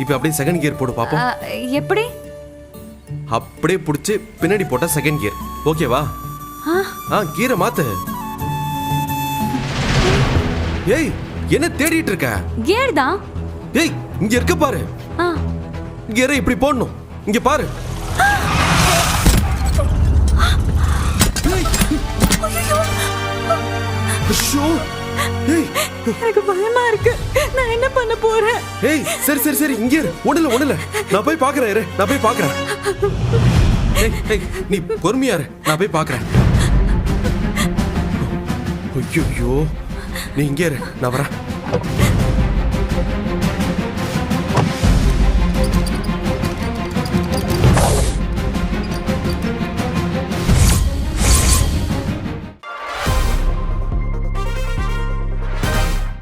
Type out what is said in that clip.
இப்போ அப்படியே second gear போடு பாப்போம். எப்படி? அப்படியே பிடிச்சி பின்னாடி போட்டா செகண்ட் கியர் ஓகேவா ஆ, கீரை மாத்து. ஏய் என்ன தேடிட்டு இருக்க? கியர் தான் ஏய் இங்க இருக்க பாரு. கியரை இப்படி போடணும். இங்க பாரு. ஐயோ. எனக்கு பயமா இருக்கு. நான் என்ன பண்ண போறேன்? ஏய் சரி சரி சரி இங்க இரு. ஓடல ஓடல. நான் போய் பாக்குறேன் இரு. நான் போய் பாக்குறேன். ஏய் ஏய் நீ பொறுமையா இரு. நான் போய் பாக்குறேன். ஐயோ நீ இங்க இரு. நான் வரேன்.